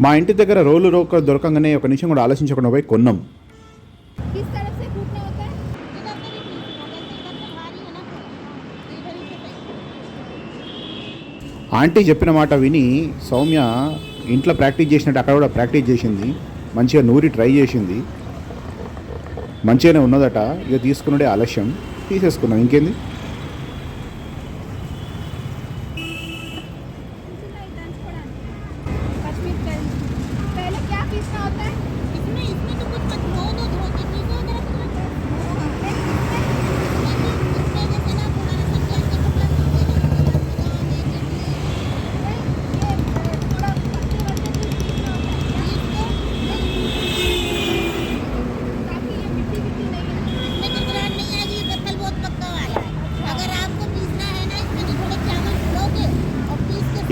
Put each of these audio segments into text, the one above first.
మా ఇంటి దగ్గర రోలు రోక దొరకంగానే ఒక నిమిషం కూడా ఆలోచించకుండా పోయి కొన్నాం. ఆంటీ చెప్పిన మాట విని సౌమ్య ఇంట్లో ప్రాక్టీస్ చేసినట్టు అక్కడ కూడా ప్రాక్టీస్ చేసింది. మంచిగా నూరి ట్రై చేసింది. మంచిగానే ఉన్నదట. ఇక తీసుకున్నడే ఆలస్యం. తీసేసుకున్నాం ఇంకేంది?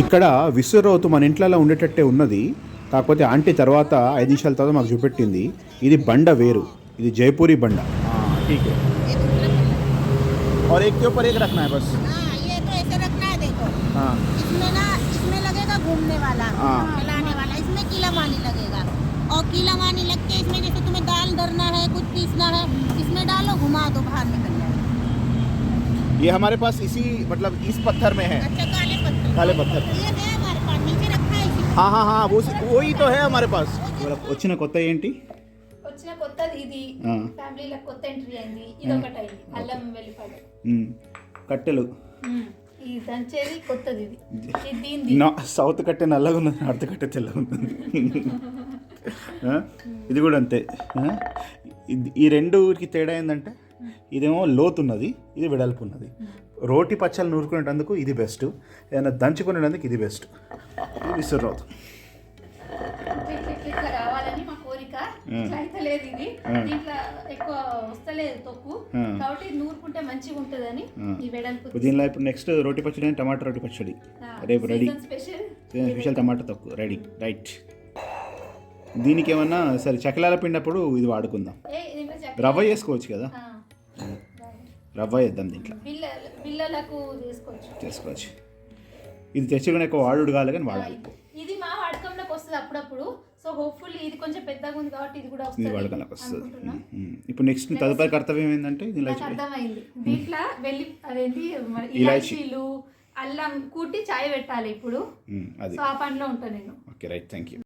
ఇక్కడ విశ్వరోతు మన ఇంట్లో ఉండేటట్టే ఉన్నది కాకపోతే ఆంటీ తర్వాత ఐదు నిమిషాల తర్వాత మాకు చూపెట్టింది ఇది బండ వేరు ఇది జైపూరి బండ ये दूसरा पल्ला और एक के ऊपर एक रखना है बस हाँ ये तो ऐसे रखना है देखो हाँ इसमें ना इसमें लगेगा घूमने वाला हाँ। चलाने वाला इसमें कीला मानी लगेगा और कीला मानी लग के इसमें जैसे तुम्हें दाल धरना है कुछ पीसना है इसमें डालो घुमा दो बाहर निकल जाए ये हमारे पास इसी मतलब इस पत्थर में है अच्छा काले पत्थर काले पत्थर। ये है हमारे पास नीचे रखा है इसी हाँ हाँ हाँ वो वही तो है हमारे पास వచ్చిన కొత్త ఏంటి వచ్చిన కొత్తది ఇది ఆ. ఫ్యామిలీలో కొత్త ఎంట్రీ అయింది ఇది ఒకటి అయింది అల్లం వెల్లిపాయ ఉమ్, కట్టెలు ఈ దంచేది కొత్తది ఇది ఇది దీనిది నా సౌత్ కట్టె నల్లగా ఉన్నది నార్త్ కట్టె తెల్లగా ఉన్నది ఆ? ఇది కూడా అంతే ఆ? ఇది- ఈ రెండుకి తేడా ఏంటంటే ఇదేమో లోతు ఉన్నది ఇది వెడల్పు ఉన్నది రోటి పచ్చళ్ళు నూరుకునేటందుకు ఇది బెస్ట్ ఏదైనా దంచుకునేటందుకు ఇది బెస్ట్ ఇది. దీంట్లో ఎక్కువ వస్తలేదు తొక్కు. కాబట్టి నూరుకుంటే మంచిగా ఉంటుందని. ఈ వెడల్పు దీనిలో ఇప్పుడు నెక్స్ట్ రోటి పచ్చడి టమాటా రోటి పచ్చడి. రేపు రెడీ స్పెషల్ స్పెషల్ టమాటా తక్కువ రెడీ రైట్ దీనికి ఏమన్నా సరే చకలాల పిండినప్పుడు ఇది వాడుకుందాం. రవ్వ చేసుకోవచ్చు కదా. రవ్వ వేద్దాం దీంట్లో. బిల్ల బిల్లలకు తీసుకోవచ్చు చేసుకోవచ్చు. ఇది తెచ్చుకుని ఎక్కువ వాడుడు కాదు కానీ వాడాలి. ఇది మా వాడకంలోకి వస్తుంది అప్పుడప్పుడు. సో హోప్ఫుల్లీ ఇది కొంచెం పెద్దగా ఉంది కాబట్టి ఇది కూడా ఇది వస్తుంది వాడకంలోకి వస్తుంది. ఇప్పుడు నెక్స్ట్ తదుపరి కర్తవ్యం ఏంటంటే దీనిలో నాకు అర్థమైంది. దీంట్లో వెళ్ళి అదేంటి ఇలాచీ. ఇలాచీలు అల్లం కూటి చాయ్ పెట్టాలి ఇప్పుడు. సో ఆ పనిలో ఉంటాను నేను. Okay right thank you